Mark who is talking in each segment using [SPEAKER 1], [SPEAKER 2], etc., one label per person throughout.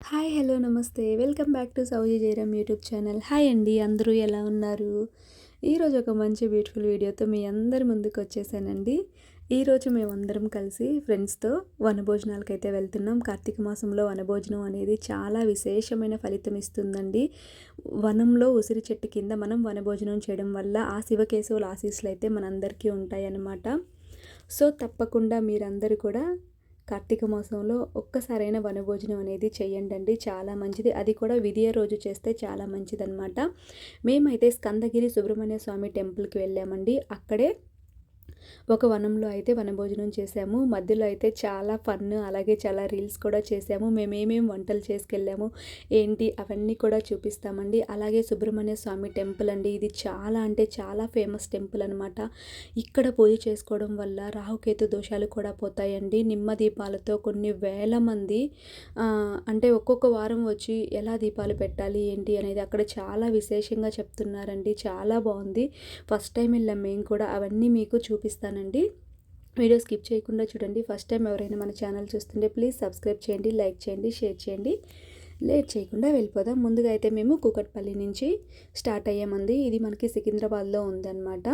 [SPEAKER 1] Hi hello నమస్తే. Welcome back to Souji Jayaram YouTube channel. Hi అండి అందరూ ఎలా ఉన్నారు? ఈరోజు ఒక మంచి బ్యూటిఫుల్ వీడియోతో మీ అందరి ముందుకు వచ్చేసానండి. ఈరోజు మేమందరం కలిసి ఫ్రెండ్స్తో వనభోజనాలకు అయితే వెళ్తున్నాం. కార్తీక మాసంలో వనభోజనం అనేది చాలా విశేషమైన ఫలితం ఇస్తుందండి. వనంలో ఉసిరి చెట్టు కింద మనం వనభోజనం చేయడం వల్ల ఆ శివకేశవుల ఆశీస్సులు అయితే మనందరికీ ఉంటాయన్నమాట. సో తప్పకుండా మీరందరూ కూడా కార్తీక మాసంలో ఒక్కసారైనా వనభోజనం అనేది చేయండి అండి చాలా మంచిది. అది కూడా విధియ రోజు చేస్తే చాలా మంచిదన్నమాట. మేమైతే స్కందగిరి సుబ్రహ్మణ్య స్వామి టెంపుల్కి వెళ్ళామండి. అక్కడే ఒక వనంలో అయితే వనభోజనం చేసాము. మధ్యలో అయితే చాలా ఫన్ అలాగే చాలా రీల్స్ కూడా చేసాము. మేమేమేం వంటలు చేసుకెళ్ళాము ఏంటి అవన్నీ కూడా చూపిస్తామండి. అలాగే సుబ్రహ్మణ్య స్వామి టెంపుల్ అండి. ఇది చాలా అంటే చాలా ఫేమస్ టెంపుల్ అనమాట ఇక్కడ పూజ చేసుకోవడం వల్ల రాహుకేతు దోషాలు కూడా పోతాయండి. నిమ్మ దీపాలతో కొన్ని వేల మంది అంటే ఒక్కొక్క వారం వచ్చి ఎలా దీపాలు పెట్టాలి ఏంటి అనేది అక్కడ చాలా విశేషంగా చెప్తున్నారండి. చాలా బాగుంది. ఫస్ట్ టైం వెళ్ళాం మేము కూడా. అవన్నీ మీకు చూపి చూపిస్తానండి. వీడియో స్కిప్ చేయకుండా చూడండి. ఫస్ట్ టైం ఎవరైనా మన ఛానల్ చూస్తుంటే ప్లీజ్ సబ్స్క్రైబ్ చేయండి లైక్ చేయండి షేర్ చేయండి. లేట్ చేయకుండా వెళ్ళిపోదాం. ముందుగా అయితే మేము కూకట్పల్లి నుంచి స్టార్ట్ అయ్యామంది ఇది మనకి సికింద్రాబాద్లో ఉందన్నమాట.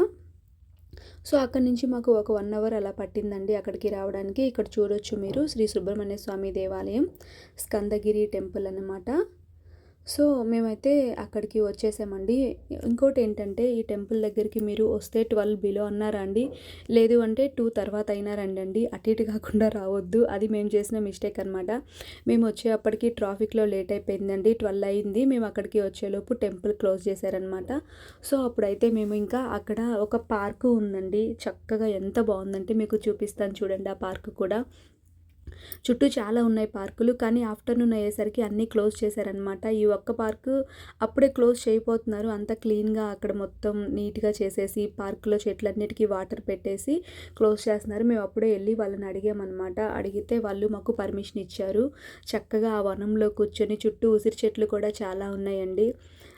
[SPEAKER 1] సో అక్కడి నుంచి మాకు ఒక వన్ అవర్ అలా పట్టిందండి అక్కడికి రావడానికి. ఇక్కడ చూడొచ్చు మీరు శ్రీ సుబ్రహ్మణ్య స్వామి దేవాలయం స్కందగిరి టెంపుల్ అన్నమాట. సో మేమైతే అక్కడికి వచ్చేసామండి. ఇంకోటి ఏంటంటే ఈ టెంపుల్ దగ్గరికి మీరు వస్తే ట్వెల్వ్ బిలో అన్నారా అండి? లేదు అంటే టూ తర్వాత అయినా రండి అటు ఇటు కాకుండా రావద్దు. అది మేము చేసిన మిస్టేక్ అనమాట మేము వచ్చేప్పటికి ట్రాఫిక్లో లేట్ అయిపోయిందండి. ట్వెల్వ్ అయింది. మేము అక్కడికి వచ్చేలోపు టెంపుల్ క్లోజ్ చేశారనమాట సో అప్పుడైతే మేము ఇంకా అక్కడ ఒక పార్కు ఉందండి. చక్కగా ఎంత బాగుందంటే మీకు చూపిస్తాను చూడండి ఆ పార్కు కూడా. చుట్టూ చాలా ఉన్నాయి పార్కులు కానీ ఆఫ్టర్నూన్ అయ్యేసరికి అన్నీ క్లోజ్ చేశారనమాట ఈ ఒక్క పార్కు అప్పుడే క్లోజ్ చేయబోతున్నారు. అంత క్లీన్గా అక్కడ మొత్తం నీట్గా చేసేసి పార్కులో చెట్లన్నిటికీ వాటర్ పెట్టేసి క్లోజ్ చేస్తున్నారు. మేము అప్పుడే వెళ్ళి వాళ్ళని అడిగామన్నమాట. అడిగితే వాళ్ళు మాకు పర్మిషన్ ఇచ్చారు. చక్కగా ఆ వనంలో కూర్చొని చుట్టూ ఉసిరి చెట్లు కూడా చాలా ఉన్నాయండి.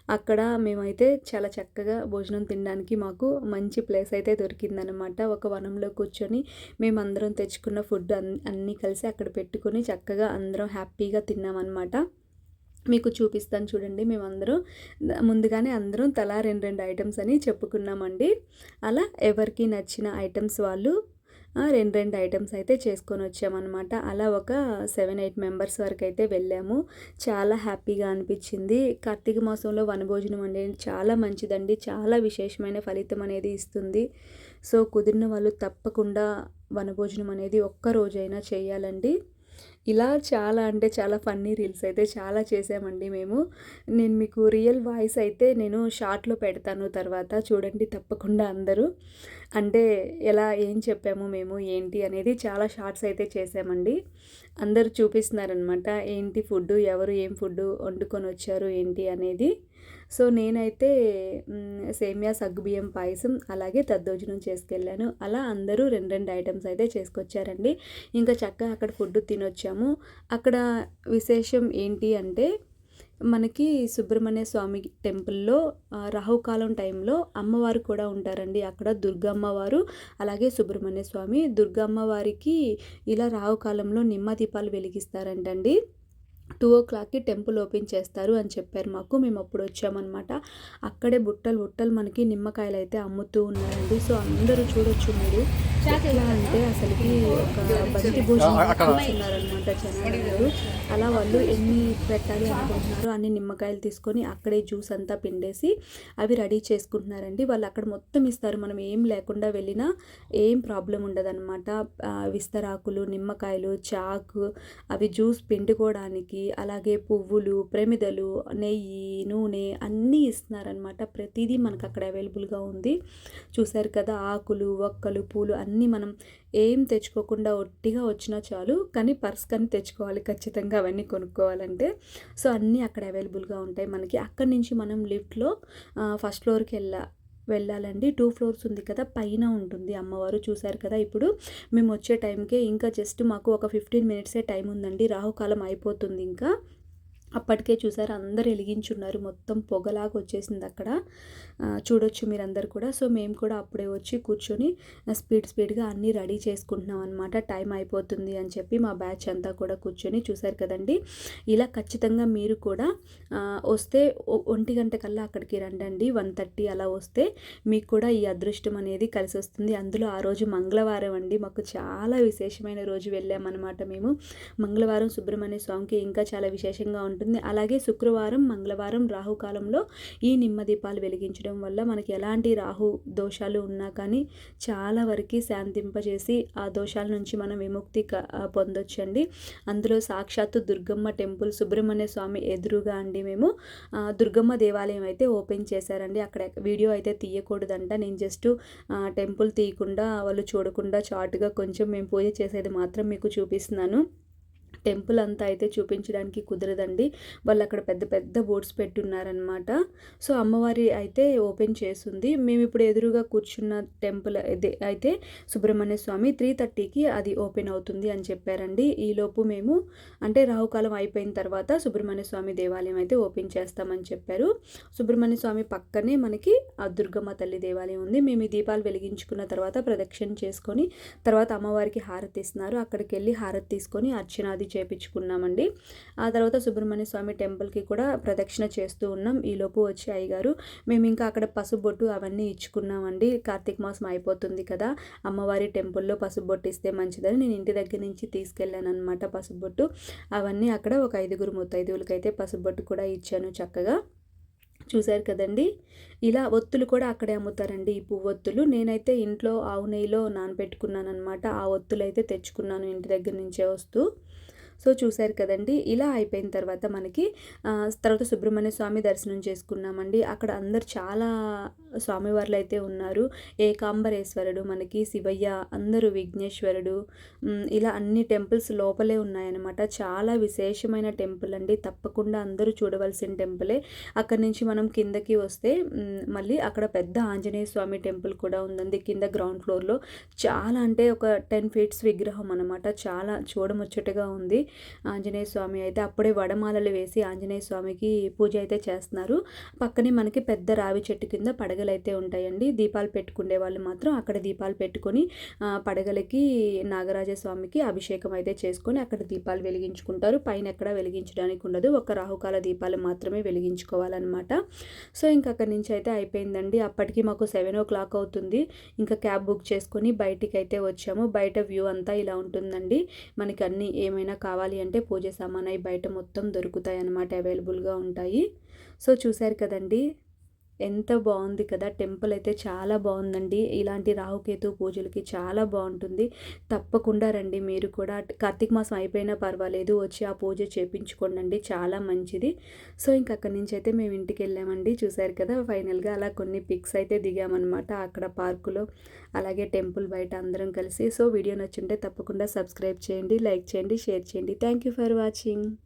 [SPEAKER 1] అక్కడ మేమైతే చాలా చక్కగా భోజనం తినడానికి మాకు మంచి ప్లేస్ అయితే దొరికిందనమాట ఒక వనంలో కూర్చొని మేమందరం తెచ్చుకున్న ఫుడ్ అన్నీ కలిసి అక్కడ పెట్టుకొని చక్కగా అందరం హ్యాపీగా తిన్నామన్నమాట. మీకు చూపిస్తాను చూడండి. మేమందరం ముందుగానే అందరం తలా రెండు రెండు ఐటమ్స్ అని చెప్పుకున్నామండి. అలా ఎవరికి నచ్చిన ఐటమ్స్ వాళ్ళు రెండు రెండు ఐటమ్స్ అయితే చేసుకొని వచ్చామన్నమాట. అలా ఒక సెవెన్ ఎయిట్ మెంబర్స్ వరకు అయితే వెళ్ళాము. చాలా హ్యాపీగా అనిపించింది. కార్తీక మాసంలో వనభోజనం అనేది చాలా మంచిదండి. చాలా విశేషమైన ఫలితం అనేది ఇస్తుంది. సో కుదిరిన వాళ్ళు తప్పకుండా వనభోజనం అనేది ఒక్క రోజైనా చేయాలండి. ఇలా చాలా అంటే చాలా ఫన్నీ రీల్స్ అయితే చాలా చేసామండి మేము. నేను మీకు రియల్ వాయిస్ అయితే నేను షార్ట్లో పెడతాను తర్వాత చూడండి తప్పకుండా అందరూ. అంటే ఎలా ఏం చెప్పాము మేము ఏంటి అనేది చాలా షార్ట్స్ అయితే చేసామండి. అందరూ చూపిస్తున్నారనమాట ఏంటి ఫుడ్ ఎవరు ఏం ఫుడ్ వండుకొని వచ్చారు ఏంటి అనేది. సో నేనైతే సేమియా సగ్గుబియ్యం పాయసం అలాగే తద్దోజనం చేసుకెళ్ళాను. అలా అందరూ రెండు రెండు ఐటమ్స్ అయితే చేసుకొచ్చారండి. ఇంకా చక్కగా అక్కడ ఫుడ్ తినొచ్చాము. అక్కడ విశేషం ఏంటి అంటే మనకి సుబ్రహ్మణ్య స్వామి టెంపుల్లో రాహుకాలం టైంలో అమ్మవారు కూడా ఉంటారండి. అక్కడ దుర్గమ్మవారు అలాగే సుబ్రహ్మణ్య స్వామి. దుర్గమ్మవారికి ఇలా రాహుకాలంలో నిమ్మ దీపాలు వెలిగిస్తారంటండి. టూ ఓ క్లాక్కి టెంపుల్ ఓపెన్ చేస్తారు అని చెప్పారు మాకు. మేము అప్పుడు వచ్చామన్నమాట. అక్కడే బుట్టలు బుట్టలు మనకి నిమ్మకాయలు అయితే అమ్ముతూ ఉన్నారండి. సో అందరూ చూడొచ్చు మీరు. ఎట్లా అంటే అసలుకి ఒక బంతి భోజనం కూర్చున్నారనమాట జనాలు అలా వాళ్ళు ఎన్ని పెట్టాలి అనుకుంటున్నారో అన్ని నిమ్మకాయలు తీసుకొని అక్కడే జ్యూస్ అంతా పిండేసి అవి రెడీ చేసుకుంటున్నారండి. వాళ్ళు అక్కడ మొత్తం ఇస్తారు. మనం ఏం లేకుండా వెళ్ళినా ఏం ప్రాబ్లం ఉండదన్నమాట. విస్తరాకులు నిమ్మకాయలు చాకు అవి జ్యూస్ పిండుకోవడానికి అలాగే పువ్వులు ప్రమిదలు నెయ్యి నూనె అన్నీ ఇస్తున్నారనమాట ప్రతిదీ మనకు అక్కడ అవైలబుల్గా ఉంది. చూసారు కదా ఆకులు ఒక్కలు పూలు అన్నీ మనం ఏం తెచ్చుకోకుండా ఒట్టిగా వచ్చినా చాలు కానీ పర్స్ కానీ తెచ్చుకోవాలి ఖచ్చితంగా అవన్నీ కొనుక్కోవాలంటే. సో అన్నీ అక్కడ అవైలబుల్గా ఉంటాయి మనకి. అక్కడి నుంచి మనం లిఫ్ట్లో ఫస్ట్ ఫ్లోర్కి వెళ్ళా వెళ్ళాలండి. టూ ఫ్లోర్స్ ఉంది కదా పైన ఉంటుంది. అమ్మవారు చూశారు కదా ఇప్పుడు. మేము వచ్చే టైంకే ఇంకా జస్ట్ మాకు ఒక ఫిఫ్టీన్ మినిట్సే టైం ఉందండి. రాహుకాలం అయిపోతుంది ఇంకా. అప్పటికే చూసారు అందరు వెలిగించున్నారు. మొత్తం పొగలాగా వచ్చేసింది అక్కడ. చూడొచ్చు మీరందరు కూడా. సో మేము కూడా అప్పుడే వచ్చి కూర్చొని స్పీడ్ స్పీడ్గా అన్నీ రెడీ చేసుకుంటున్నాం అనమాట టైం అయిపోతుంది అని చెప్పి మా బ్యాచ్ అంతా కూడా కూర్చొని చూసారు కదండి. ఇలా ఖచ్చితంగా మీరు కూడా వస్తే ఒంటి గంట కల్లా అక్కడికి రండండి. వన్ థర్టీ అలా వస్తే మీకు కూడా ఈ అదృష్టం అనేది కలిసి వస్తుంది. అందులో ఆ రోజు మంగళవారం అండి. మాకు చాలా విశేషమైన రోజు వెళ్ళామన్నమాట మేము. మంగళవారం సుబ్రహ్మణ్య స్వామికి ఇంకా చాలా విశేషంగా ఉంటుంది. ఉంటుంది. అలాగే శుక్రవారం మంగళవారం రాహుకాలంలో ఈ నిమ్మ దీపాలు వెలిగించడం వల్ల మనకి ఎలాంటి రాహు దోషాలు ఉన్నా కానీ చాలా వరకు శాంతింపజేసి ఆ దోషాల నుంచి మనం విముక్తి పొందొచ్చండి. అందులో సాక్షాత్తు దుర్గమ్మ టెంపుల్ సుబ్రహ్మణ్య స్వామి ఎదురుగా అండి మేము. దుర్గమ్మ దేవాలయం అయితే ఓపెన్ చేశారండి. అక్కడ వీడియో అయితే తీయకూడదంట. నేను జస్ట్ టెంపుల్ తీయకుండా వాళ్ళు చూడకుండా చాటుగా కొంచెం మేము పూజ చేసేది మాత్రం మీకు చూపిస్తున్నాను. టెంపుల్ అంతా అయితే చూపించడానికి కుదరదండి. వాళ్ళు అక్కడ పెద్ద పెద్ద బోర్డ్స్ పెట్టున్నారనమాట సో అమ్మవారి అయితే ఓపెన్ చేసింది మేము ఇప్పుడు ఎదురుగా కూర్చున్న టెంపుల్ అయితే సుబ్రహ్మణ్య స్వామి త్రీ థర్టీకి అది ఓపెన్ అవుతుంది అని చెప్పారండి. ఈలోపు మేము అంటే రాహుకాలం అయిపోయిన తర్వాత సుబ్రహ్మణ్య స్వామి దేవాలయం అయితే ఓపెన్ చేస్తామని చెప్పారు. సుబ్రహ్మణ్య స్వామి పక్కనే మనకి ఆ దుర్గమ్మ తల్లి దేవాలయం ఉంది. మేము ఈ దీపాలు వెలిగించుకున్న తర్వాత ప్రదక్షిణ చేసుకొని తర్వాత అమ్మవారికి హారతి ఇస్తున్నారు. అక్కడికి వెళ్ళి హారతి తీసుకొని అర్చనాది చేపించుకున్నామండి. ఆ తర్వాత సుబ్రహ్మణ్య స్వామి టెంపుల్కి కూడా ప్రదక్షిణ చేస్తూ ఉన్నాం. ఈలోపు వచ్చి అయ్యగారు మేము ఇంకా అక్కడ పసుబొట్టు అవన్నీ ఇచ్చుకున్నామండి. కార్తీక మాసం అయిపోతుంది కదా అమ్మవారి టెంపుల్లో పసుబొట్టు ఇస్తే మంచిదని నేను ఇంటి దగ్గర నుంచి తీసుకెళ్ళాను అనమాట పసుబొట్టు. అవన్నీ అక్కడ ఒక ఐదుగురు ముత్తైదువులకైతే పసుబొట్టు కూడా ఇచ్చాను చక్కగా. చూశారు కదండి? ఇలా ఒత్తులు కూడా అక్కడే అమ్ముతారండి ఈ పువ్వొత్తులు నేనైతే ఇంట్లో ఆవు నెయ్యిలో నానబెట్టుకున్నాను అనమాట ఆ ఒత్తులు అయితే తెచ్చుకున్నాను ఇంటి దగ్గర నుంచే వస్తూ. సో చూశారు కదండి ఇలా అయిపోయిన తర్వాత మనకి తర్వాత సుబ్రహ్మణ్య స్వామి దర్శనం చేసుకున్నామండి. అక్కడ అందరు చాలా స్వామివార్లు అయితే ఉన్నారు ఏకాంబరేశ్వరుడు మనకి శివయ్య అందరూ విఘ్నేశ్వరుడు ఇలా అన్ని టెంపుల్స్ లోపలే ఉన్నాయన్నమాట. చాలా విశేషమైన టెంపుల్ అండి. తప్పకుండా అందరూ చూడవలసిన టెంపులే. అక్కడి నుంచి మనం కిందకి వస్తే మళ్ళీ అక్కడ పెద్ద ఆంజనేయ స్వామి టెంపుల్ కూడా ఉందండి. కింద గ్రౌండ్ ఫ్లోర్లో. చాలా అంటే ఒక టెన్ ఫీట్స్ విగ్రహం అనమాట చాలా చూడముచ్చటగా ఉంది. ఆంజనేయ స్వామి అయితే అప్పుడే వడమాలలు వేసి ఆంజనేయ స్వామికి పూజ అయితే చేస్తున్నారు. పక్కనే మనకి పెద్ద రావి చెట్టు కింద పడగలు అయితే ఉంటాయండి. దీపాలు పెట్టుకునే వాళ్ళు మాత్రం అక్కడ దీపాలు పెట్టుకొని పడగలకి నాగరాజ స్వామికి అభిషేకం అయితే చేసుకొని అక్కడ దీపాలు వెలిగించుకుంటారు. పైన ఎక్కడ వెలిగించడానికి ఉండదు. ఒక రాహుకాల దీపాలు మాత్రమే వెలిగించుకోవాలన్నమాట. సో ఇంక అక్కడి నుంచి అయితే అయిపోయిందండి. అప్పటికి మాకు సెవెన్ ఓ క్లాక్ అవుతుంది. ఇంకా క్యాబ్ బుక్ చేసుకొని బయటికి అయితే వచ్చాము. బయట వ్యూ అంతా ఇలా ఉంటుందండి. మనకి అన్నీ ఏమైనా కావాలి కావాలి అంటే పూజ సామాన్ అవి బయట మొత్తం దొరుకుతాయి అన్నమాట అవైలబుల్గా ఉంటాయి. సో చూశారు కదండి ఎంత బాగుంది కదా! టెంపుల్ అయితే చాలా బాగుందండి. ఇలాంటి రాహుకేతు పూజలకి చాలా బాగుంటుంది. తప్పకుండా రండి మీరు కూడా. కార్తీక మాసం అయిపోయినా పర్వాలేదు. వచ్చి ఆ పూజ చేపించుకోండి చాలా మంచిది. సో ఇంక అక్కడి నుంచి అయితే మేము ఇంటికి వెళ్ళామండి. చూసారు కదా! ఫైనల్గా అలా కొన్ని పిక్స్ అయితే దిగామన్నమాట అక్కడ పార్కులో. అలాగే టెంపుల్ బయట అందరం కలిసి. సో వీడియో నచ్చుంటే తప్పకుండా సబ్స్క్రైబ్ చేయండి లైక్ చేయండి షేర్ చేయండి. Thank you for watching.